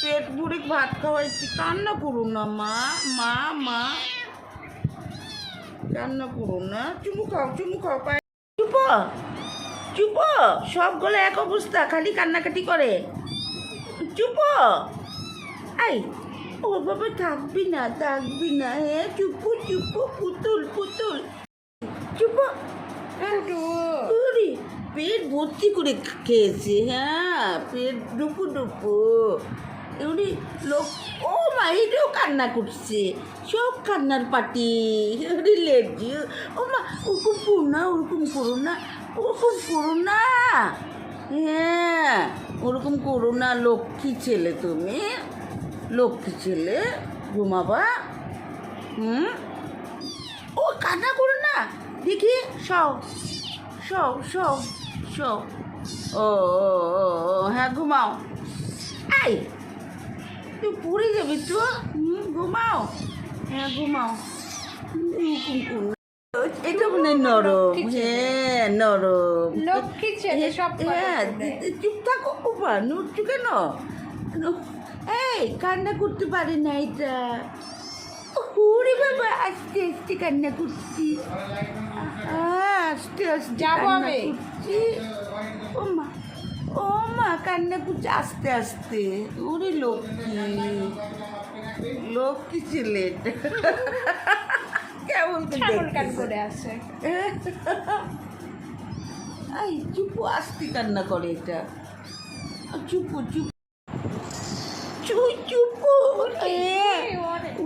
পেট ভরে ভাত খাওয়াইছি, কান্না করুন না, মা মা মা। কান্না করুন না, চুমু খাও চুমু খাও, পায়ে। চুপ চুপ সবগুলো এক অবস্থা, খালি কান্নাকাটি করে। চুপ, আই ও বাবা থাকবি না থাকবি না হ্যাঁ চুপু চুপু, পুতুল পুতুল। চুপ পেট ভর্তি করে খেয়েছে হ্যাঁ পেট ডুপু ডুপু। এমনি লোক, ও মা, এটাও কান্না করছে, সব কান্নার পাটি লেজি, ও মা, ওরকম করো না, ওরকম করো না, ওরকম করো না হ্যাঁ ওরকম করো না, লক্ষ্মী ছেলে তুমি, লক্ষ্মী ছেলে, ঘুমাবা, হুম, ও কান্না করো না, দেখি সব সব সব ও হ্যাঁ ঘুমাও। আই তুই পড়ে যাবি তো। ঘুমাও। হ্যাঁ ঘুমাও। এটা মনে নরম। হ্যাঁ নরম। পারে হ্যাঁ করে। চুপ থাকো বাবা নুটছু কেন? এই কান্না করতে পারে না এটা। বাবা আস্তে আস্তে কান্না করছি। আহ, আস্তে আস্তে যাব আমি। কান্না করছে আস্তে আস্তে। ওরে লক্ষ্মী লক্ষ্মী ছেলে। কেমন করে আছে আই চুপু আস্তে কান্না করে এটা। চুপু চুপ। চুই চুপু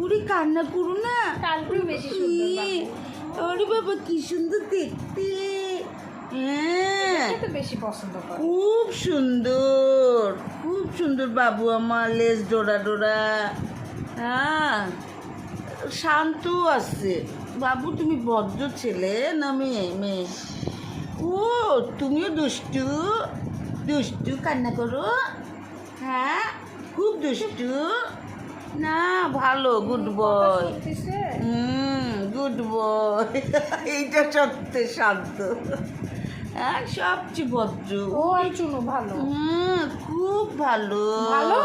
উড়ি কান্না করু না। ওরে বাবা কি সুন্দর দেখতে। হ্যাঁ। এটা বেশি পছন্দ করে। খুব সুন্দর খুব সুন্দর বাবু আমার লেজ ডোরা ডোরা। হ্যাঁ শান্ত আছে। বাবু তুমি ভদ্র ছেলে না মেয়ে? মেয়ে। ও তুমিও দুষ্টু। দুষ্টু কান্না করো। হ্যাঁ খুব দুষ্টু। না ভালো গুড বয়? হুম গুড বয় এইটা সত্যি শান্ত। হ্যাঁ সবচেয়ে ভদ্র। ও আর চুনু ভালো। হুম খুব ভালো। ভালো?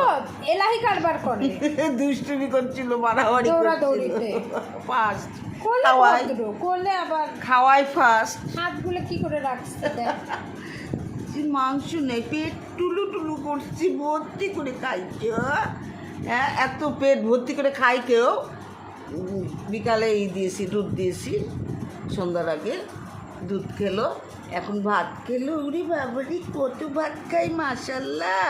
এলাহি কারবার করে। দুষ্টুমি করছিল মারামারি দৌড়াদৌড়িতে। ফার্স্ট খাওয়াই। করলে আবার খাওয়াই ফার্স্ট হাতগুলো কি করে রাখছে মাংস নেই পেট টুলু টুলু করছি ভর্তি করে খাইছ হ্যাঁ এত পেট ভর্তি করে খাই কেউ। বিকালে এই দিয়েছি দুধ দিয়েছি সন্ধ্যার আগে। দুধ খেলো, এখন ভাত খেলো। উরি বাবারি, কত ভাত খাই মাসাল্লাহ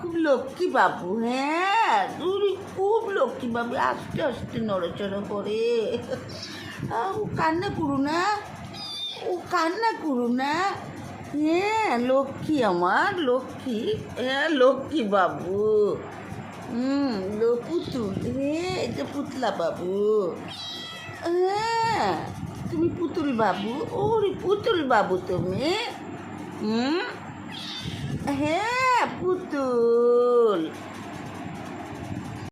খুব লক্ষ্মী বাবু হ্যাঁ উরি খুব লক্ষ্মী বাবু, আস্তে আস্তে নড়াচড়া করে। ও কান্না করু না, ও কান্না করু না। হ্যাঁ লক্ষ্মী আমার, লক্ষ্মী হ্যাঁ লক্ষ্মী বাবু। হুম পুতুল হ্যাঁ এটা পুতলা বাবু। হ্যাঁ তুমি পুতুল বাবু ওরে পুতুল বাবু তুমি। হুম? হ্যাঁ পুতুল।